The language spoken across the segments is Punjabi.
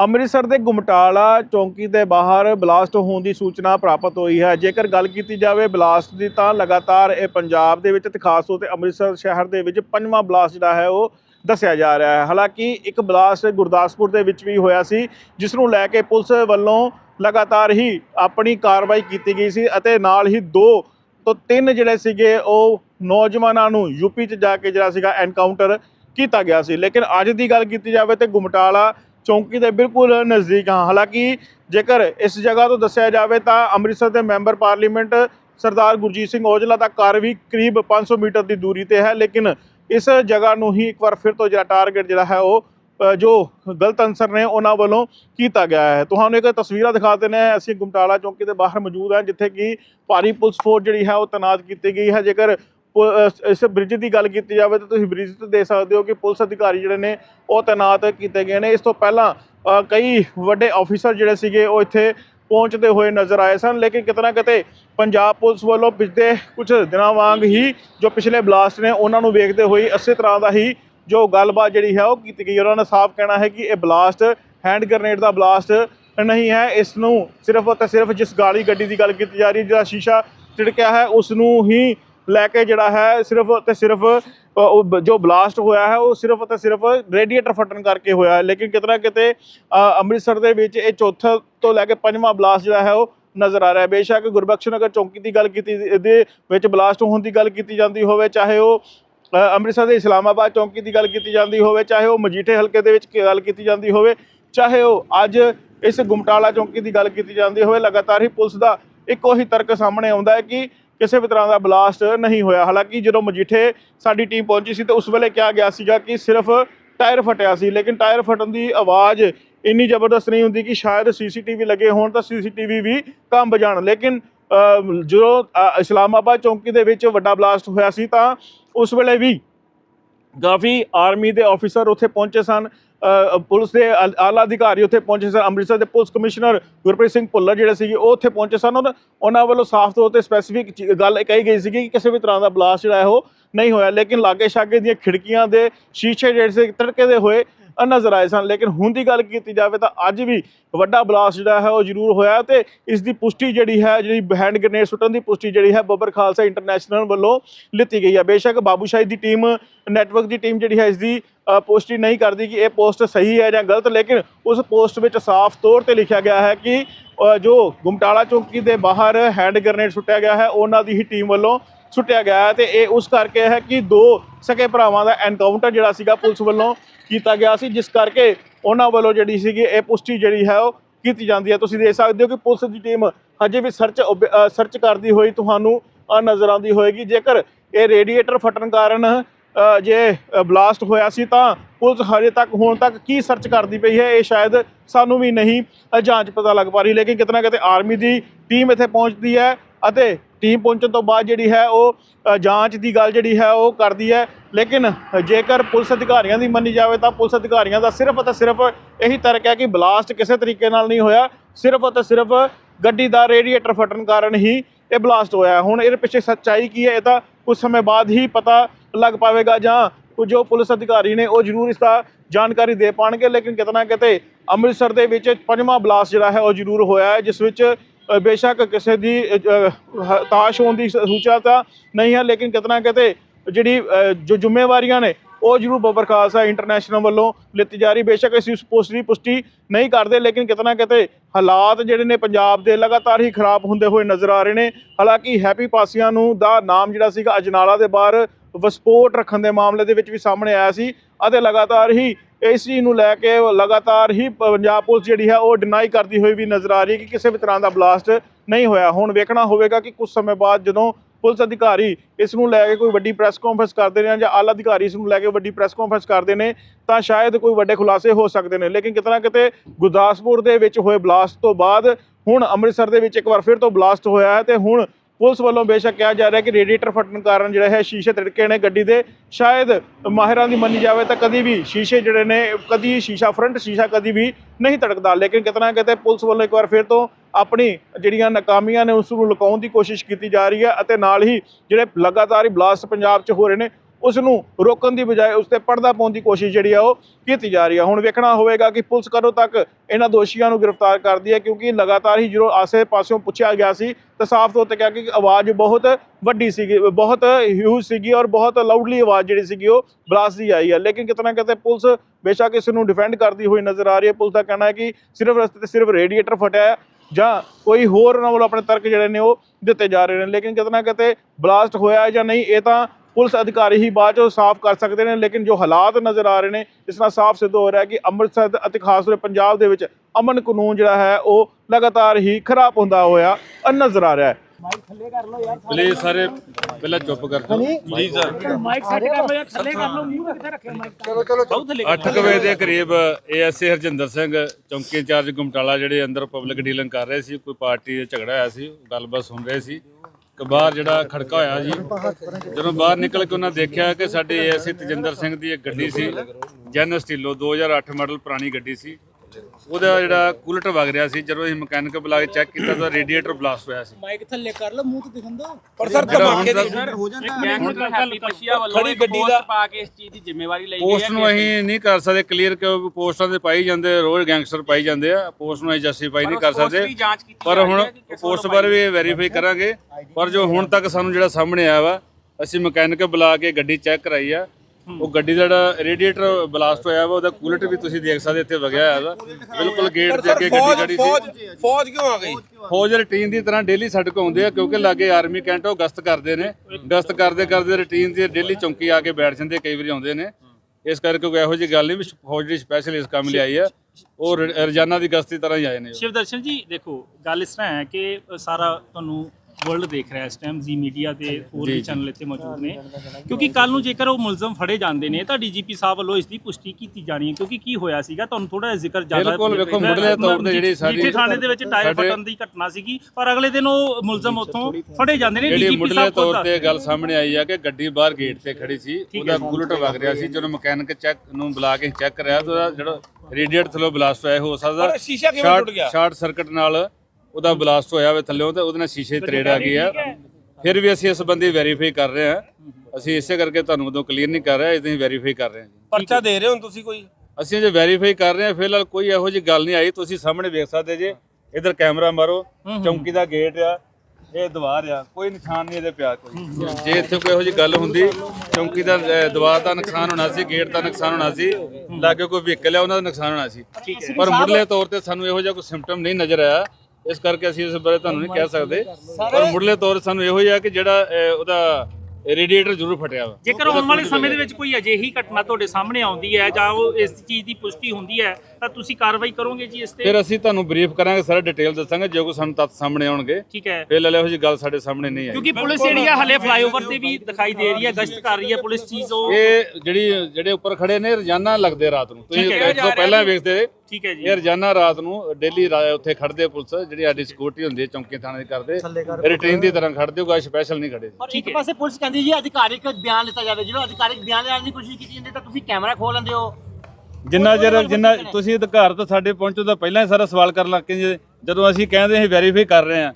ਅੰਮ੍ਰਿਤਸਰ ਦੇ ਗੁਮਟਾਲਾ ਚੌਂਕੀ ਦੇ ਬਾਹਰ ਬਲਾਸਟ ਹੋਣ ਦੀ ਸੂਚਨਾ ਪ੍ਰਾਪਤ ਹੋਈ ਹੈ। ਜੇਕਰ ਗੱਲ ਕੀਤੀ ਜਾਵੇ ਬਲਾਸਟ ਦੀ ਤਾਂ ਲਗਾਤਾਰ ਇਹ ਪੰਜਾਬ ਦੇ ਵਿੱਚ ਤੇ ਖਾਸ ਤੌਰ ਤੇ ਅੰਮ੍ਰਿਤਸਰ ਸ਼ਹਿਰ ਦੇ ਵਿੱਚ ਪੰਜਵਾਂ ਬਲਾਸਟ ਜਿਹੜਾ ਹੈ ਉਹ ਦੱਸਿਆ ਜਾ ਰਿਹਾ ਹੈ। ਹਾਲਾਂਕਿ ਇੱਕ ਬਲਾਸਟ ਗੁਰਦਾਸਪੁਰ ਦੇ ਵਿੱਚ ਵੀ ਹੋਇਆ ਸੀ, ਜਿਸ ਨੂੰ ਲੈ ਕੇ ਪੁਲਿਸ ਵੱਲੋਂ ਲਗਾਤਾਰ ਹੀ ਆਪਣੀ ਕਾਰਵਾਈ ਕੀਤੀ ਗਈ ਸੀ ਅਤੇ ਨਾਲ ਹੀ ਦੋ ਤੋਂ ਤਿੰਨ ਜਿਹੜੇ ਸੀਗੇ ਉਹ ਨੌਜਵਾਨਾਂ ਨੂੰ ਯੂਪੀ 'ਚ ਜਾ ਕੇ ਜਿਹੜਾ ਸੀਗਾ ਐਨਕਾਊਂਟਰ ਕੀਤਾ ਗਿਆ ਸੀ। ਲੇਕਿਨ ਅੱਜ ਦੀ ਗੱਲ ਕੀਤੀ ਜਾਵੇ ਤੇ ਗੁਮਟਾਲਾ ਚੌਂਕੀ ਦੇ ਬਿਲਕੁਲ ਨਜ਼ਦੀਕ ਹਾਂ। ਹਾਲਾਂਕਿ ਜੇਕਰ ਇਸ ਜਗ੍ਹਾ ਤੋਂ ਦੱਸਿਆ ਜਾਵੇ ਤਾਂ ਅੰਮ੍ਰਿਤਸਰ ਦੇ ਮੈਂਬਰ ਪਾਰਲੀਮੈਂਟ ਸਰਦਾਰ ਗੁਰਜੀਤ ਸਿੰਘ ਔਜਲਾ ਦਾ ਘਰ ਵੀ ਕਰੀਬ 500 ਮੀਟਰ ਦੀ ਦੂਰੀ ਤੇ ਹੈ, ਲੇਕਿਨ ਇਸ ਜਗ੍ਹਾ ਨੂੰ ਹੀ ਇੱਕ ਵਾਰ ਫਿਰ ਤੋਂ ਜਿਹੜਾ ਟਾਰਗੇਟ ਜਿਹੜਾ ਹੈ ਉਹ ਜੋ ਗਲਤ ਅਨਸਰ ਨੇ ਉਹਨਾਂ ਵੱਲੋਂ ਕੀਤਾ ਗਿਆ ਹੈ। ਤੁਹਾਨੂੰ ਇੱਕ ਤਸਵੀਰਾਂ ਦਿਖਾ ਦਿੰਦੇ ਹਾਂ। ਅਸੀਂ ਗੁਮਟਾਲਾ ਚੌਂਕੀ ਦੇ ਬਾਹਰ ਮੌਜੂਦ ਹਾਂ, ਜਿੱਥੇ ਕਿ ਭਾਰੀ ਪੁਲਿਸ ਫੋਰਸ ਜਿਹੜੀ ਹੈ ਉਹ ਤੈਨਾਤ ਕੀਤੀ ਗਈ ਹੈ। ਜੇਕਰ ਇਸ ਬ੍ਰਿਜ ਦੀ ਗੱਲ ਕੀਤੀ ਜਾਵੇ ਤਾਂ ਤੁਸੀਂ ਬ੍ਰਿਜ ਤੇ ਦੇਖ ਸਕਦੇ ਹੋ ਕਿ ਪੁਲਿਸ ਅਧਿਕਾਰੀ ਜਿਹੜੇ ਨੇ ਉਹ ਤੈਨਾਤ ਕੀਤੇ ਗਏ ਨੇ। ਇਸ ਤੋਂ ਪਹਿਲਾਂ ਕਈ ਵੱਡੇ ਅਫੀਸਰ ਜਿਹੜੇ ਸੀਗੇ ਉਹ ਇੱਥੇ ਪਹੁੰਚਦੇ ਹੋਏ ਨਜ਼ਰ ਆਏ ਸਨ, ਲੇਕਿਨ ਕਿਤੇ ਨਾ ਕਿਤੇ ਪੰਜਾਬ ਪੁਲਿਸ ਵੱਲੋਂ ਪਿਛਲੇ ਕੁਝ ਦਿਨਾਂ ਵਾਂਗ ਹੀ ਜੋ ਪਿਛਲੇ ਬਲਾਸਟ ਨੇ ਉਹਨਾਂ ਨੂੰ ਵੇਖਦੇ ਹੋਏ ਇਸੇ ਤਰ੍ਹਾਂ ਦਾ ਹੀ ਜੋ ਗੱਲਬਾਤ ਜਿਹੜੀ ਹੈ ਉਹ ਕੀਤੀ ਗਈ। ਉਹਨਾਂ ਨੇ ਸਾਫ਼ ਕਹਿਣਾ ਹੈ ਕਿ ਇਹ ਬਲਾਸਟ ਹੈਂਡ ਗ੍ਰਨੇਡ ਦਾ ਬਲਾਸਟ ਨਹੀਂ ਹੈ। ਇਸ ਨੂੰ ਸਿਰਫ ਅਤੇ ਸਿਰਫ ਜਿਸ ਗਾਲੀ ਗੱਡੀ ਦੀ ਗੱਲ ਕੀਤੀ ਜਾ ਰਹੀ ਜਿਹੜਾ ਸ਼ੀਸ਼ਾ ਤਿੜਕਿਆ ਹੈ, ਉਸ ਨੂੰ ਹੀ ਲੈ ਕੇ ਜਿਹੜਾ ਹੈ ਸਿਰਫ ਤੇ ਸਿਰਫ ਉਹ ਜੋ ਬਲਾਸਟ ਹੋਇਆ ਹੈ, ਉਹ ਸਿਰਫ ਅਤੇ ਸਿਰਫ ਰੇਡੀਏਟਰ ਫਟਣ ਕਰਕੇ ਹੋਇਆ ਹੈ। ਲੇਕਿਨ ਕਿਤੇ ਨਾ ਕਿਤੇ ਅੰਮ੍ਰਿਤਸਰ ਦੇ ਵਿੱਚ ਇਹ ਚੌਥਾ ਤੋਂ ਲੈ ਕੇ ਪੰਜਵਾਂ ਬਲਾਸਟ ਜਿਹੜਾ ਹੈ, ਉਹ ਨਜ਼ਰ ਆ ਰਿਹਾ ਹੈ। ਬੇਸ਼ੱਕ ਗੁਰਬਖਸ਼ ਨਗਰ ਚੌਂਕੀ ਦੀ ਗੱਲ ਕੀਤੀ ਦੇ ਵਿੱਚ ਬਲਾਸਟ ਹੋਣ ਦੀ ਗੱਲ ਕੀਤੀ ਜਾਂਦੀ ਹੋਵੇ, ਚਾਹੇ ਉਹ ਅੰਮ੍ਰਿਤਸਰ ਦੇ ਇਸਲਾਮਾਬਾਦ ਚੌਂਕੀ ਦੀ ਗੱਲ ਕੀਤੀ ਜਾਂਦੀ ਹੋਵੇ, ਚਾਹੇ ਉਹ ਮਜੀਠੇ ਹਲਕੇ ਦੇ ਵਿੱਚ ਗੱਲ ਕੀਤੀ ਜਾਂਦੀ ਹੋਵੇ, ਚਾਹੇ ਉਹ ਅੱਜ ਇਸ ਗੁਮਟਾਲਾ ਚੌਂਕੀ ਦੀ ਗੱਲ ਕੀਤੀ ਜਾਂਦੀ ਹੋਵੇ, ਲਗਾਤਾਰ ਹੀ ਪੁਲਿਸ ਦਾ ਇੱਕੋ ਹੀ ਤਰਕ ਸਾਹਮਣੇ ਆਉਂਦਾ ਹੈ ਕਿ ਕਿਸੇ ਵੀ ਤਰ੍ਹਾਂ ਦਾ ਬਲਾਸਟ ਨਹੀਂ ਹੋਇਆ। ਹਾਲਾਂਕਿ ਜਦੋਂ ਮਜੀਠੇ ਸਾਡੀ ਟੀਮ ਪਹੁੰਚੀ ਸੀ ਤਾਂ ਉਸ ਵੇਲੇ ਕਿਹਾ ਗਿਆ ਸੀਗਾ ਕਿ ਸਿਰਫ ਟਾਇਰ ਫਟਿਆ ਸੀ, ਲੇਕਿਨ ਟਾਇਰ ਫਟਣ ਦੀ ਆਵਾਜ਼ ਇੰਨੀ ਜ਼ਬਰਦਸਤ ਨਹੀਂ ਹੁੰਦੀ ਕਿ ਸ਼ਾਇਦ ਸੀਸੀਟੀਵੀ ਲੱਗੇ ਹੋਣ ਤਾਂ ਸੀਸੀਟੀਵੀ ਵੀ ਕੰਮ ਬਜਾਣ ਲੇਕਿਨ ਜਦੋਂ ਇਸਲਾਮਾਬਾਦ ਚੌਂਕੀ ਦੇ ਵਿੱਚ ਵੱਡਾ ਬਲਾਸਟ ਹੋਇਆ ਸੀ ਤਾਂ ਉਸ ਵੇਲੇ ਵੀ ਕਾਫੀ ਆਰਮੀ ਦੇ ਆਫੀਸਰ ਉੱਥੇ ਪਹੁੰਚੇ ਸਨ। ਪੁਲਿਸ ਦੇ ਆਲਾ ਅਧਿਕਾਰੀ ਉੱਥੇ ਪਹੁੰਚੇ ਸਨ। ਅੰਮ੍ਰਿਤਸਰ ਦੇ ਪੁਲਿਸ ਕਮਿਸ਼ਨਰ ਗੁਰਪ੍ਰੀਤ ਸਿੰਘ ਭੁੱਲਰ ਜਿਹੜੇ ਸੀਗੇ, ਉਹ ਉੱਥੇ ਪਹੁੰਚੇ ਸਨ। ਉਹਨਾਂ- ਵੱਲੋਂ ਸਾਫ਼ ਤੌਰ ਤੇ ਸਪੈਸੀਫਿਕ ਗੱਲ ਇਹ ਕਹੀ ਗਈ ਸੀਗੀ ਕਿ ਕਿਸੇ ਵੀ ਤਰ੍ਹਾਂ ਦਾ ਬਲਾਸਟ ਜਿਹੜਾ ਹੈ ਉਹ ਨਹੀਂ ਹੋਇਆ। ਲੇਕਿਨ ਲਾਗੇ ਛਾਗੇ ਦੀਆਂ ਖਿੜਕੀਆਂ ਦੇ ਸ਼ੀਸ਼ੇ ਜਿਹੜੇ ਸੀ, ਤੜਕੇ ਦੇ ਹੋਏ। ਨਜ਼ਰ ਆਏ ਸਨ। ਲੇਕਿਨ ਹੁਣ ਦੀ ਗੱਲ ਕੀਤੀ ਜਾਵੇ ਤਾਂ ਅੱਜ ਵੀ ਵੱਡਾ ਬਲਾਸਟ ਜਿਹੜਾ ਹੈ, ਉਹ ਜ਼ਰੂਰ ਹੋਇਆ ਤੇ ਇਸ ਦੀ ਪੁਸ਼ਟੀ ਜਿਹੜੀ ਹੈ, ਜਿਹੜੀ ਹੈਂਡ ਗ੍ਰੇਨੇਡ ਸੁੱਟਣ ਦੀ ਪੁਸ਼ਟੀ ਜਿਹੜੀ ਹੈ, ਬੱਬਰ ਖਾਲਸਾ ਇੰਟਰਨੈਸ਼ਨਲ ਵੱਲੋਂ ਲਿੱਤੀ ਗਈ ਹੈ। ਬੇਸ਼ੱਕ ਬਾਬੂਸ਼ਾਹੀ ਦੀ ਟੀਮ, ਨੈਟਵਰਕ ਦੀ ਟੀਮ ਜਿਹੜੀ ਹੈ, ਇਸ ਦੀ ਪੁਸ਼ਟੀ ਨਹੀਂ ਕਰਦੀ ਕਿ ਇਹ ਪੋਸਟ ਸਹੀ ਹੈ ਜਾਂ ਗਲਤ, ਲੇਕਿਨ ਉਸ ਪੋਸਟ ਵਿੱਚ ਸਾਫ਼ ਤੌਰ ਤੇ ਲਿਖਿਆ ਗਿਆ ਹੈ ਕਿ ਜੋ ਗੁਮਟਾਲਾ ਚੌਂਕੀ ਦੇ ਬਾਹਰ ਹੈਂਡ ਗ੍ਰੇਨੇਡ ਸੁੱਟਿਆ ਗਿਆ ਹੈ, ਉਹਨਾਂ ਦੀ ਹੀ ਟੀਮ ਵੱਲੋਂ ਸੁੱਟਿਆ ਗਿਆ ਹੈ ਤੇ ਇਹ ਉਸ ਕਰਕੇ ਹੈ ਕਿ ਦੋ ਸਕੇ ਭਰਾਵਾਂ ਦਾ ਐਨਕਾਊਂਟਰ ਜਿਹੜਾ ਸੀਗਾ ਪੁਲਿਸ ਵੱਲੋਂ ਕੀਤਾ ਗਿਆ ਸੀ, ਜਿਸ ਕਰਕੇ ਉਹਨਾਂ ਵੱਲੋਂ ਜਿਹੜੀ ਸੀਗੀ ਇਹ ਪੁਸ਼ਟੀ ਜਿਹੜੀ ਹੈ ਉਹ ਕੀਤੀ ਜਾਂਦੀ ਹੈ। ਤੁਸੀਂ ਦੇਖ ਸਕਦੇ ਹੋ ਕਿ ਪੁਲਿਸ ਦੀ ਟੀਮ ਹਜੇ ਵੀ ਸਰਚ ਸਰਚ ਕਰਦੀ ਹੋਈ ਤੁਹਾਨੂੰ ਨਜ਼ਰ ਆਉਂਦੀ ਹੋਏਗੀ। ਜੇਕਰ ਇਹ ਰੇਡੀਏਟਰ ਫਟਣ ਕਾਰਨ ਜੇ ਬਲਾਸਟ ਹੋਇਆ ਸੀ ਤਾਂ ਪੁਲਿਸ ਹਜੇ ਤੱਕ ਹੁਣ ਤੱਕ ਕੀ ਸਰਚ ਕਰਦੀ ਪਈ ਹੈ, ਇਹ ਸ਼ਾਇਦ ਸਾਨੂੰ ਵੀ ਨਹੀਂ ਜਾਂਚ ਪਤਾ ਲੱਗ ਪਾ ਰਹੀ। ਲੇਕਿਨ ਕਿਤੇ ਨਾ ਕਿਤੇ ਆਰਮੀ ਦੀ ਟੀਮ ਇੱਥੇ ਪਹੁੰਚਦੀ ਹੈ। ਅਤੇ ਟੀਮ ਪਹੁੰਚਣ ਤੋਂ ਬਾਅਦ ਜਿਹੜੀ ਹੈ ਉਹ ਜਾਂਚ ਦੀ ਗੱਲ ਜਿਹੜੀ ਹੈ ਉਹ ਕਰਦੀ ਹੈ। ਲੇਕਿਨ ਜੇਕਰ ਪੁਲਿਸ ਅਧਿਕਾਰੀਆਂ ਦੀ ਮੰਨੀ ਜਾਵੇ ਤਾਂ ਪੁਲਿਸ ਅਧਿਕਾਰੀਆਂ ਦਾ ਸਿਰਫ ਅਤੇ ਸਿਰਫ ਇਹੀ ਤਰਕ ਹੈ ਕਿ ਬਲਾਸਟ ਕਿਸੇ ਤਰੀਕੇ ਨਾਲ ਨਹੀਂ ਹੋਇਆ। ਸਿਰਫ ਅਤੇ ਸਿਰਫ ਗੱਡੀ ਦਾ ਰੇਡੀਏਟਰ ਫਟਣ ਕਾਰਨ ਹੀ ਇਹ ਬਲਾਸਟ ਹੋਇਆ ਹੁਣ ਇਹਦੇ ਪਿੱਛੇ ਸੱਚਾਈ ਕੀ ਹੈ, ਇਹ ਤਾਂ ਕੁਝ ਸਮੇਂ ਬਾਅਦ ਹੀ ਪਤਾ ਲੱਗ ਪਾਵੇਗਾ ਜਾਂ ਜੋ ਪੁਲਿਸ ਅਧਿਕਾਰੀ ਨੇ ਉਹ ਜ਼ਰੂਰ ਇਸ ਦਾ ਜਾਣਕਾਰੀ ਦੇ ਪਾਣਗੇ। ਲੇਕਿਨ ਕਿਤੇ ਨਾ ਕਿਤੇ ਅੰਮ੍ਰਿਤਸਰ ਦੇ ਵਿੱਚ ਪੰਜਵਾਂ ਬਲਾਸਟ ਜਿਹੜਾ ਹੈ ਉਹ ਜ਼ਰੂਰ ਹੋਇਆ ਹੈ, ਜਿਸ ਵਿੱਚ ਬੇਸ਼ੱਕ ਕਿਸੇ ਦੀ ਤਾਸ਼ ਹੋਣ ਦੀ ਸ- ਸੂਚਨਾ ਤਾਂ ਨਹੀਂ ਹੈ, ਲੇਕਿਨ ਕਿਤੇ ਨਾ ਕਿਤੇ ਜਿਹੜੀ ਜੋ ਜ਼ਿੰਮੇਵਾਰੀਆਂ ਨੇ ਉਹ ਜ਼ਰੂਰ ਬੱਬਰ ਖਾਲਸਾ ਇੰਟਰਨੈਸ਼ਨਲ ਵੱਲੋਂ ਲਿੱਤੀ ਜਾ ਰਹੀ। ਬੇਸ਼ੱਕ ਅਸੀਂ ਉਸ ਪੋਸਟ ਦੀ ਪੁਸ਼ਟੀ ਨਹੀਂ ਕਰਦੇ, ਲੇਕਿਨ ਕਿਤੇ ਨਾ ਕਿਤੇ ਹਾਲਾਤ ਜਿਹੜੇ ਨੇ ਪੰਜਾਬ ਦੇ ਲਗਾਤਾਰ ਹੀ ਖਰਾਬ ਹੁੰਦੇ ਹੋਏ ਨਜ਼ਰ ਆ ਰਹੇ ਨੇ। ਹਾਲਾਂਕਿ ਹੈਪੀ ਪਾਸੀਆਂ ਨੂੰ ਦਾ ਨਾਮ ਜਿਹੜਾ ਸੀਗਾ ਅਜਨਾਲਾ ਦੇ ਬਾਹਰ ਵਿਸਫੋਟ ਰੱਖਣ ਦੇ ਮਾਮਲੇ ਦੇ ਵਿੱਚ ਵੀ ਸਾਹਮਣੇ ਆਇਆ ਸੀ ਅਤੇ ਲਗਾਤਾਰ ਹੀ ਇਸ ਚੀਜ਼ ਨੂੰ ਲੈ ਕੇ ਲਗਾਤਾਰ ਹੀ ਪੰਜਾਬ ਪੁਲਿਸ ਜਿਹੜੀ ਹੈ ਉਹ ਡਿਨਾਈ ਕਰਦੀ ਹੋਈ ਵੀ ਨਜ਼ਰ ਆ ਰਹੀ ਹੈ ਕਿ ਕਿਸੇ ਵੀ ਤਰ੍ਹਾਂ ਦਾ ਬਲਾਸਟ ਨਹੀਂ ਹੋਇਆ। ਹੁਣ ਵੇਖਣਾ ਹੋਵੇਗਾ ਕਿ ਕੁਝ ਸਮੇਂ ਬਾਅਦ ਜਦੋਂ ਪੁਲਿਸ ਅਧਿਕਾਰੀ ਇਸ ਨੂੰ ਲੈ ਕੇ ਕੋਈ ਵੱਡੀ ਪ੍ਰੈਸ ਕਾਨਫਰੰਸ ਕਰਦੇ ਨੇ ਜਾਂ ਆਲਾ ਅਧਿਕਾਰੀ ਇਸ ਨੂੰ ਲੈ ਕੇ ਵੱਡੀ ਪ੍ਰੈਸ ਕਾਨਫਰੰਸ ਕਰਦੇ ਨੇ, ਤਾਂ ਸ਼ਾਇਦ ਕੋਈ ਵੱਡੇ ਖੁਲਾਸੇ ਹੋ ਸਕਦੇ ਨੇ। ਲੇਕਿਨ ਕਿਤੇ ਨਾ ਕਿਤੇ ਗੁਰਦਾਸਪੁਰ ਦੇ ਵਿੱਚ ਹੋਏ ਬਲਾਸਟ ਤੋਂ ਬਾਅਦ ਹੁਣ ਅੰਮ੍ਰਿਤਸਰ ਦੇ ਵਿੱਚ ਇੱਕ ਵਾਰ ਫਿਰ ਤੋਂ ਬਲਾਸਟ ਹੋਇਆ ਹੈ ਤੇ ਹੁਣ ਪੁਲਿਸ ਵੱਲੋਂ ਬੇਸ਼ੱਕ ਕਿਹਾ ਜਾ ਰਿਹਾ ਕਿ ਰੇਡੀਏਟਰ ਫਟਣ ਕਾਰਨ ਜਿਹੜਾ ਹੈ ਸ਼ੀਸ਼ੇ ਤਿੜਕੇ ਨੇ ਗੱਡੀ ਦੇ। ਸ਼ਾਇਦ ਮਾਹਿਰਾਂ ਦੀ ਮੰਨੀ ਜਾਵੇ ਤਾਂ ਕਦੀ ਵੀ ਸ਼ੀਸ਼ੇ ਜਿਹੜੇ ਨੇ, ਕਦੀ ਸ਼ੀਸ਼ਾ ਫਰੰਟ, ਸ਼ੀਸ਼ਾ ਕਦੀ ਵੀ ਨਹੀਂ ਧੜਕਦਾ ਲੇਕਿਨ ਕਿਤੇ ਨਾ ਕਿਤੇ ਪੁਲਿਸ ਵੱਲੋਂ ਇੱਕ ਵਾਰ ਫਿਰ ਤੋਂ ਆਪਣੀ ਜਿਹੜੀਆਂ ਨਾਕਾਮੀਆਂ ਨੇ, ਉਸ ਨੂੰ ਲੁਕਾਉਣ ਦੀ ਕੋਸ਼ਿਸ਼ ਕੀਤੀ ਜਾ ਰਹੀ ਹੈ ਅਤੇ ਨਾਲ ਹੀ ਜਿਹੜੇ ਲਗਾਤਾਰ ਹੀ ਬਲਾਸਟ ਪੰਜਾਬ 'ਚ ਹੋ ਰਹੇ ਨੇ ਉਸ ਨੂੰ ਰੋਕਣ ਦੀ ਬਜਾਏ ਉਸ ਤੇ ਪਰਦਾ ਪਾਉਣ ਦੀ ਕੋਸ਼ਿਸ਼ ਜਿਹੜੀ ਆ ਉਹ ਕੀਤੀ ਜਾ ਰਹੀ ਹੈ ਹੁਣ ਵੇਖਣਾ ਹੋਵੇਗਾ ਕਿ ਪੁਲਿਸ ਕਦੋਂ ਤੱਕ ਇਹਨਾਂ ਦੋਸ਼ੀਆਂ ਨੂੰ ਗ੍ਰਿਫਤਾਰ ਕਰਦੀ ਹੈ, ਕਿਉਂਕਿ ਲਗਾਤਾਰ ਹੀ ਜਦੋਂ ਆਸੇ-ਪਾਸਿਓਂ ਪੁੱਛਿਆ ਗਿਆ ਸੀ ਤਾਂ ਸਾਫ਼ ਤੌਰ ਤੇ ਕਿਹਾ ਕਿ ਆਵਾਜ਼ ਬਹੁਤ ਵੱਡੀ ਸੀਗੀ, ਬਹੁਤ ਹਿਊਜ ਸੀਗੀ ਔਰ ਬਹੁਤ ਲਾਊਡਲੀ ਆਵਾਜ਼ ਜਿਹੜੀ ਸੀਗੀ ਉਹ ਬਲਾਸਟ ਦੀ ਆਈ ਹੈ ਲੇਕਿਨ ਕਿਤੇ ਨਾ ਕਿਤੇ ਪੁਲਿਸ ਬੇਸ਼ੱਕ ਇਸ ਨੂੰ ਡਿਫੈਂਡ ਕਰਦੀ ਹੋਈ ਨਜ਼ਰ ਆ ਰਹੀ ਹੈ। ਪੁਲਿਸ ਦਾ ਕਹਿਣਾ ਹੈ ਕਿ ਸਿਰਫ ਰਸਤੇ ਤੇ ਸਿਰਫ ਰੇਡੀਏਟਰ ਫਟਿਆ ਹੈ ਜਾਂ ਕੋਈ ਹੋਰ ਉਹਨਾਂ ਵੱਲੋਂ ਆਪਣੇ ਤਰਕ ਜਿਹੜੇ ਨੇ ਉਹ ਦਿੱਤੇ ਜਾ ਰਹੇ ਨੇ। ਲੇਕਿਨ ਕਿਤੇ ਨਾ ਕਿਤੇ ਬਲਾਸਟ ਹੋਇਆ ਜਾਂ ਨਹੀਂ, ਇਹ ਤਾਂ ਪੁਲਿਸ ਅਧਿਕਾਰੀ ਹੀ ਬਾਅਦ ਚੋਂ ਸਾਫ਼ ਕਰ ਸਕਦੇ ਨੇ ਲੇਕਿਨ ਜੋ ਹਾਲਾਤ ਨਜ਼ਰ ਆ ਰਹੇ ਨੇ ਇਸ ਨਾਲ ਸਾਫ਼ ਸਿੱਧ ਹੋ ਰਿਹਾ ਹੈ ਕਿ ਅੰਮ੍ਰਿਤਸਰ ਅਤੇ ਖਾਸ ਤੇ ਪੰਜਾਬ ਦੇ ਵਿੱਚ ਅਮਨ ਕਾਨੂੰਨ ਜਿਹੜਾ ਹੈ ਉਹ ਲਗਾਤਾਰ ਹੀ ਖਰਾਬ ਹੁੰਦਾ ਹੋਇਆ ਨਜ਼ਰ ਆ ਰਿਹਾ ਹੈ। ਪਲੀਜ਼ ਸਾਰੇ ਪਹਿਲਾਂ ਚੁੱਪ ਕਰ ਜੀ ਸਰ ਮਾਈਕ ਸੈੱਟ ਕਰ ਲਓ ਯਾਰ ਥੱਲੇ ਕਰ ਲਓ ਮੂੰਹ ਕਿੱਥੇ ਰੱਖਿਆ ਮਾਈਕ। ਚਲੋ ਚਲੋ ਬਹੁਤ ਥੱਲੇ 8 ਵਜੇ ਦੇ ਕਰੀਬ ਏਐਸਏ ਹਰਜਿੰਦਰ ਸਿੰਘ ਚੌਂਕੀ ਇੰਚਾਰਜ ਗੁਮਟਾਲਾ ਜਿਹੜੇ ਅੰਦਰ ਪਬਲਿਕ ਡੀਲਿੰਗ ਕਰ ਰਹੇ ਸੀ ਕੋਈ ਪਾਰਟੀ ਦਾ ਝਗੜਾ ਹੋਇਆ ਸੀ ਗੱਲਬਾਤ ਸੁਣ ਰਹੇ ਸੀ। ਕਿ ਬਾਹਰ ਜਿਹੜਾ ਖੜਕਾ ਹੋਇਆ ਜੀ, ਜਦੋਂ ਬਾਹਰ ਨਿਕਲ ਕੇ ਉਹਨਾਂ ਦੇਖਿਆ ਕਿ ਸਾਡੇ ਏਐਸਏ ਤਜਿੰਦਰ ਸਿੰਘ ਦੀ ਇੱਕ ਗੱਡੀ ਸੀ ਜੈਨ ਸਟੀਲੋ 2008 ਮਾਡਲ ਪੁਰਾਣੀ ਗੱਡੀ ਸੀ। ਉਹਦਾ ਜਿਹੜਾ ਕੂਲਟ ਵਗ ਰਿਹਾ ਸੀ ਜਦੋਂ ਅਸੀਂ ਮਕੈਨਿਕ ਬੁਲਾ ਕੇ ਚੈੱਕ ਕੀਤਾ ਤਾਂ ਰੇਡੀਏਟਰ ਬਲਾਸਟ ਹੋਇਆ ਸੀ। ਮਾਈਕ ਥੱਲੇ ਕਰ ਲਓ ਮੂੰਹ ਤੇ ਦਿਖਣ ਦੋ ਪਰ ਸਰ ਜਿਹੜਾ ਹੁਣ ਧਮਾਕੇ ਤੱਕ- ਦੀ ਗੈਂਗਸਟਰ ਹੈਪੀ ਪਸ਼ੀਆ ਵੱਲੋਂ ਖੜੀ ਇੱਕ ਗੱਡੀ ਦਾ- ਪਾ ਕੇ ਇਸ ਚੀਜ਼ ਦੀ ਜ਼ਿੰਮੇਵਾਰੀ ਲਈ ਗਈ ਪੋਸਟ ਨੂੰ ਅਸੀਂ ਨਹੀਂ ਕਰ ਸਕਦੇ ਕਲੀਅਰ ਕਿ ਪੋਸਟਾਂ ਤੇ ਪਾਈ ਜਾਂਦੇ ਆ, ਰੋਜ਼ ਗੈਂਗਸਟਰ ਪਾਈ ਜਾਂਦੇ ਆ। ਪੋਸਟ ਨੂੰ ਅਸੀਂ ਜਸਟੀਫਾਈ ਨਹੀਂ ਕਰ ਸਕਦੇ। ਦੀ ਪਰ ਹੁਣ ਹੈ ਪੋਸਟ ਬਾਰੇ ਵੀ ਵੈਰੀਫਾਈ ਕਰਾਂਗੇ। ਪਰ ਜੋ ਹੁਣ ਤੱਕ ਸਾਨੂੰ ਜਿਹੜਾ ਸਾਹਮਣੇ ਆਇਆ ਵਾ ਅਸੀਂ ਮਕੈਨਿਕ ਬੁਲਾ ਕੇ ਗੱਡੀ ਚੈੱਕ ਕਰਾਈ ਆ। ਉਹ ਗੱਡੀ ਦਾ ਜਿਹੜਾ ਰੇਡੀਏਟਰ ਬਲਾਸਟ ਹੋਇਆ ਵਾ ਉਹਦਾ ਕੂਲਟ ਵੀ ਤੁਸੀਂ ਦੇਖ ਸਕਦੇ ਇੱਥੇ ਵਗਿਆ ਹੋਇਆ ਵਾ। ਬਿਲਕੁਲ ਗੇਟ ਦੇ ਅੱਗੇ ਗੱਡੀ ਫੌਜ ਖੜੀ ਸੀ। ਫੌਜ ਕਿਉਂ ਆ ਗਈ? ਫੌਜ ਰੂਟੀਨ ਦੀ ਤਰ੍ਹਾਂ ਡੇਲੀ ਸਾਡੇ ਕੋਲ ਆਉਂਦੇ ਆ ਕਿਉਂਕਿ ਲਾਗੇ ਆਰਮੀ ਕੈਂਟ ਉਹ ਗਸ਼ਤ ਕਰਦੇ ਨੇ। ਗਸ਼ਤ ਕਰਦੇ ਕਰਦੇ ਰੂਟੀਨ ਦੀ ਡੇਲੀ ਚੌਂਕੀ ਆ ਕੇ ਬੈਠ ਜਾਂਦੇ ਕਈ ਵਾਰੀ ਆਉਂਦੇ ਨੇ। ਇਸ ਕਰਕੇ ਕੋਈ ਇਹੋ ਜਿਹੀ ਗੱਲ ਨਹੀਂ ਵੀ ਫੌਜ ਜਿਹੜੀ ਸਪੈਸ਼ਲ ਇਸ ਕੰਮ ਲਈ ਆਈ ਆ। ਉਹ ਰੋਜ਼ਾਨਾ ਦੀ ਗਸ਼ਤ ਦੀ ਤਰ੍ਹਾਂ ਹੀ ਆਏ ਨੇ। ਸ਼ਿਵਦਰਸ਼ਨ ਜੀ ਦੇਖੋ ਗੱਲ ਇਸ ਤਰ੍ਹਾਂ ਹੈ ਕਿ ਸਾਰਾ ਤੁਹਾਨੂੰ ਵਰਲਡ ਦੇਖ ਰਿਹਾ ਇਸ ਟਾਈਮ ਜੀ ਮੀਡੀਆ ਤੇ ਹੋਰ ਵੀ। ਚੈਨਲ ਇੱਥੇ ਮੌਜੂਦ ਨੇ। ਕਿਉਂਕਿ ਕੱਲ ਨੂੰ ਜੇਕਰ ਉਹ ਮੁਲਜ਼ਮ ਫੜੇ ਜਾਂਦੇ ਨੇ ਤਾਂ ਡੀਜੀਪੀ ਸਾਹਿਬ ਵੱਲੋਂ ਇਸ ਦੀ ਪੁਸ਼ਟੀ ਕੀਤੀ ਜਾਣੀ ਹੈ। ਕਿਉਂਕਿ ਕੀ ਹੋਇਆ ਸੀਗਾ ਤੁਹਾਨੂੰ ਥੋੜਾ ਜਿਹਾ ਜ਼ਿਕਰ ਜ਼ਿਆਦਾ ਬਿਲਕੁਲ, ਵੇਖੋ, ਮੁੱਢਲੇ ਤੌਰ ਤੇ ਜਿਹੜੀ ਸਾਡੀ- ਜੀਠੇ ਥਾਣੇ ਦੇ ਵਿੱਚ ਟਾਇਰ ਫਟਣ ਦੀ ਘਟਨਾ ਸੀਗੀ ਪਰ ਅਗਲੇ ਦਿਨ ਉਹ ਮੁਲਜ਼ਮ ਉੱਥੋਂ ਫੜੇ ਜਾਂਦੇ ਨੇ। ਡੀਜੀਪੀ ਮੁੱਢਲੇ ਸਾਹਿਬ ਤੌਰ ਖੁਦ ਤੇ ਗੱਲ ਸਾਹਮਣੇ ਆਈ ਆ ਕਿ ਗੱਡੀ ਬਾਹਰ ਗੇਟ ਤੇ ਖੜੀ ਸੀ ਉਹਦਾ ਬੁਲਟ ਵਗ ਰਿਹਾ ਸੀ ਜਦੋਂ ਮਕੈਨਿਕ ਚੈੱਕ ਨੂੰ ਬੁਲਾ ਕੇ ਚੈੱਕ ਕਰਿਆ ਤਾਂ ਉਹਦਾ ਜਿਹੜਾ ਰੇਡੀਏਟਰ ਥੱਲੋਂ ਬਲਾਸਟ ਹੋਇਆ ਹੋ ਸਕਦਾ ਪਰ ਸ਼ੀਸ਼ਾ ਕਿਵੇਂ ਸ਼ਾਰਟ- ਟੁੱਟ ਗਿਆ? ਸ਼ਾਰਟ ਸਰਕਟ ਨਾਲ ਉਹਦਾ ਬਲਾਸਟ ਹੋਇਆ ਵੇ ਥੱਲੋਂ ਤੇ ਉਹਦੇ ਨਾਲ ਸ਼ੀਸ਼ੇ ਤਰੇੜ ਆ ਗਈ ਆ। ਫਿਰ ਵੀ ਅਸੀਂ ਇਸ ਬੰਦੇ ਵੈਰੀਫਾਈ ਕਰ ਰਹੇ ਹਾਂ। ਅਸੀਂ ਇਸੇ ਕਰਕੇ ਤੁਹਾਨੂੰ ਉਦੋਂ ਕਲੀਅਰ ਨਹੀਂ ਕਰ ਰਹੇ ਅਸੀਂ ਵੈਰੀਫਾਈ ਕਰ ਰਹੇ ਹਾਂ ਜੀ। ਪਰਚਾ ਦੇ ਰਹੇ ਹੋ ਤੁਸੀਂ ਕੋਈ? ਅਸੀਂ ਜੇ ਵੈਰੀਫਾਈ ਕਰ ਰਹੇ ਹਾਂ। ਫਿਲਹਾਲ ਕੋਈ ਇਹੋ ਜਿਹੀ ਗੱਲ ਨਹੀਂ ਆਈ। ਤੁਸੀਂ ਸਾਹਮਣੇ ਵੇਖ ਸਕਦੇ ਜੇ। ਇਧਰ ਕੈਮਰਾ ਮਾਰੋ। ਚੌਂਕੀ ਦਾ ਗੇਟ ਆ। ਇਹ ਦੀਵਾਰ ਆ। ਕੋਈ ਨਿਸ਼ਾਨ ਨਹੀਂ ਇਹਦੇ ਪਿਆ ਕੋਈ। ਜੇ ਇੱਥੇ ਕੋਈ ਇਹੋ ਜਿਹੀ ਗੱਲ ਹੁੰਦੀ ਚੌਂਕੀ ਦਾ ਦੀਵਾਰ ਦਾ ਨੁਕਸਾਨ ਹੋਣਾ ਸੀ ਗੇਟ ਦਾ ਨੁਕਸਾਨ ਹੋਣਾ ਸੀ ਲਾਗੇ ਕੋਈ ਵਹੀਕਲ ਆ ਉਹਨਾਂ ਦਾ ਨੁਕਸਾਨ ਹੋਣਾ ਸੀ। ਪਰ ਮੁੱਢਲੇ ਤੌਰ ਤੇ ਸਾਨੂੰ ਇਹੋ ਜਿਹਾ ਕੋਈ ਸਿੰਪਟਮ ਨਹੀਂ ਨਜ਼ਰ ਆਇਆ। ਇਸ ਕਰਕੇ ਅਸੀਂ ਇਸ ਬਾਰੇ ਤੁਹਾਨੂੰ ਨਹੀਂ ਕਹਿ ਸਕਦੇ। ਪਰ ਮੁੱਢਲੇ ਤੌਰ ਤੇ ਸਾਨੂੰ ਇਹੋ ਜਿਹਾ ਕਿ ਜਿਹੜਾ ਅਹ, ਉਹਦਾ ਰੇਡੀਏਟਰ ਜ਼ਰੂਰ ਫਟਿਆ ਵਾ। ਜੇਕਰ ਆਉਣ ਵਾਲੇ ਸਮੇਂ ਦੇ ਵਿੱਚ ਕੋਈ ਅਜਿਹੀ ਘਟਨਾ ਤੁਹਾਡੇ ਸਾਹਮਣੇ ਆਉਂਦੀ ਹੈ ਜਾਂ ਉਹ ਇਸ ਚੀਜ਼ ਦੀ ਪੁਸ਼ਟੀ ਹੁੰਦੀ ਹੈ ਤਾਂ ਤੁਸੀਂ ਕਾਰਵਾਈ ਕਰੋਗੇ ਜੀ ਇਸ ਤੇ? ਫਿਰ ਅਸੀਂ ਤੁਹਾਨੂੰ ਬਰੀਫ ਕਰਾਂਗੇ ਸਾਰਾ ਡਿਟੇਲ ਦੱਸਾਂਗੇ ਜੇ ਕੋਈ ਸਾਨੂੰ ਤੱਥ ਸਾਹਮਣੇ ਆਉਣਗੇ। ਠੀਕ ਹੈ। ਫਿਰ ਇਹੋ ਜਿਹੀ ਗੱਲ ਸਾਡੇ ਸਾਹਮਣੇ ਨਹੀਂ ਆਈ। ਕਿਉਂਕਿ ਪੁਲਿਸ ਜਿਹੜੀ ਆ ਹਲੇ ਫਲਾਈਓਵਰ ਤੇ ਵੀ ਦਿਖਾਈ ਦੇ ਰਹੀ ਹੈ ਗਸ਼ਤ ਕਰ ਰਹੀ ਹੈ ਪੁਲਿਸ ਚੀਜ਼ ਉਹ। ਇਹ ਜਿਹੜੀ ਜਿਹੜੇ ਉੱਪਰ ਖੜੇ ਨੇ ਰੋਜ਼ਾਨਾ ਲੱਗਦੇ ਰਾਤ ਨੂੰ। ਤੁਸੀਂ ਠੀਕ ਹੈ, ਇਸ ਤੋਂ ਪਹਿਲਾਂ ਵੇਖਦੇ ਠੀਕ ਹੈ ਜੀ। ਇਹ ਰੋਜ਼ਾਨਾ ਰਾਤ ਨੂੰ ਡੇਲੀ ਉੱਥੇ ਖੜਦੇ ਪੁਲਿਸ ਜਿਹੜੀ ਸਾਡੀ ਸਿਕਿਉਰਿਟੀ ਹੁੰਦੀ ਹੈ ਚੌਂਕੀ ਥਾਣੇ ਦੀ ਕਰਦੇ ਰੂਟੀਨ ਦੀ ਤਰ੍ਹਾਂ ਖੜਦੇ ਹੋ ਕੋਈ ਸਪੈਸ਼ਲ ਨਹੀਂ ਖੜੇ ਪਰ ਇੱਕ ਪਾਸੇ ਪੁਲਿਸ ਕਹਿੰਦੀ ਜੀ ਅਧਿਕਾਰਿਕ ਬਿਆਨ ਲਿੱਤਾ ਜਾਵੇ। ਜਦੋਂ ਅਧਿਕਾਰਿਕ ਬਿਆਨ ਲੈਣ ਦੀ ਕੋਸ਼ਿਸ਼ ਕੀਤੀ ਜਾਂਦੀ ਤਾਂ ਤੁਸੀਂ ਕੈਮਰਾ ਖੋਲ ਲੈਂਦੇ ਹੋ। ਜਿੰਨਾ ਚਿਰ ਜਿੰਨਾ ਤੁਸੀਂ ਅਧਿਕਾਰ ਤੋਂ ਸਾਡੇ ਪਹੁੰਚੋ ਤਾਂ ਪਹਿਲਾਂ ਹੀ ਸਾਰਾ ਸਵਾਲ ਕਰਨ ਲੱਗ ਕੇ ਜਦੋਂ ਅਸੀਂ ਕਹਿੰਦੇ ਅਸੀਂ ਵੈਰੀਫਾਈ ਕਰ ਰਹੇ ਹਾਂ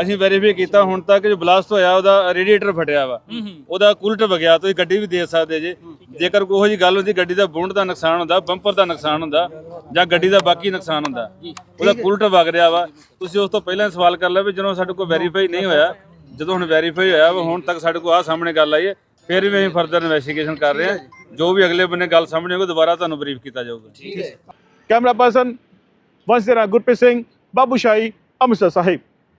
ਅਸੀਂ ਵੈਰੀਫਾਈ ਕੀਤਾ ਹੁਣ ਤੱਕ ਜੋ ਬਲਾਸਟ ਹੋਇਆ ਉਹਦਾ ਰੇਡੀਏਟਰ ਫਟਿਆ ਵਾ। ਉਹਦਾ ਕੂਲਟ ਵਗਿਆ ਤੁਸੀਂ ਗੱਡੀ ਵੀ ਦੇ ਸਕਦੇ ਜੇ। ਜੇਕਰ ਕੋਈ ਉਹੋ ਜੀ ਗੱਲ ਹੁੰਦੀ ਗੱਡੀ ਦਾ ਬੁੰਡ ਦਾ ਨੁਕਸਾਨ ਹੁੰਦਾ ਬੰਪਰ ਦਾ ਨੁਕਸਾਨ ਹੁੰਦਾ ਜਾਂ ਗੱਡੀ ਦਾ ਬਾਕੀ ਨੁਕਸਾਨ ਹੁੰਦਾ ਉਹਦਾ ਕੂਲਟ ਵਗ ਰਿਹਾ ਵਾ ਤੁਸੀਂ ਉਸ ਤੋਂ ਪਹਿਲਾਂ ਹੀ ਸਵਾਲ ਕਰ ਲਿਆ ਵੀ ਜਦੋਂ ਸਾਡੇ ਕੋਲ ਵੈਰੀਫਾਈ ਨਹੀਂ ਹੋਇਆ ਜਦੋਂ ਹੁਣ ਵੈਰੀਫਾਈ ਹੋਇਆ ਵਾ ਹੁਣ ਤੱਕ ਸਾਡੇ ਕੋਲ ਆ ਸਾਹਮਣੇ ਗੱਲ ਆਈ ਹੈ ਫਿਰ ਵੀ ਅਸੀਂ ਫਰਦਰ ਇਨਵੈਸਟੀਗੇਸ਼ਨ ਕਰ ਰਹੇ ਹਾਂ। ਜੋ। ਵੀ ਅਗਲੇ ਬੰਨੇ ਗੱਲ ਸਾਹਮਣੇ ਹੋਊਗੀ ਦੁਬਾਰਾ ਤੁਹਾਨੂੰ ਬਰੀਫ ਕੀਤਾ ਜਾਊਗਾ। ਕੈਮਰਾ ਪਰਸਨ ਵੰਸ਼ ਗੁਰਪ੍ਰੀਤ ਸਿੰਘ ਬਾਬੂ ਸ਼ਾਹੀ ਅੰਮ੍ਰਿਤਸਰ ਸਾਹਿਬ।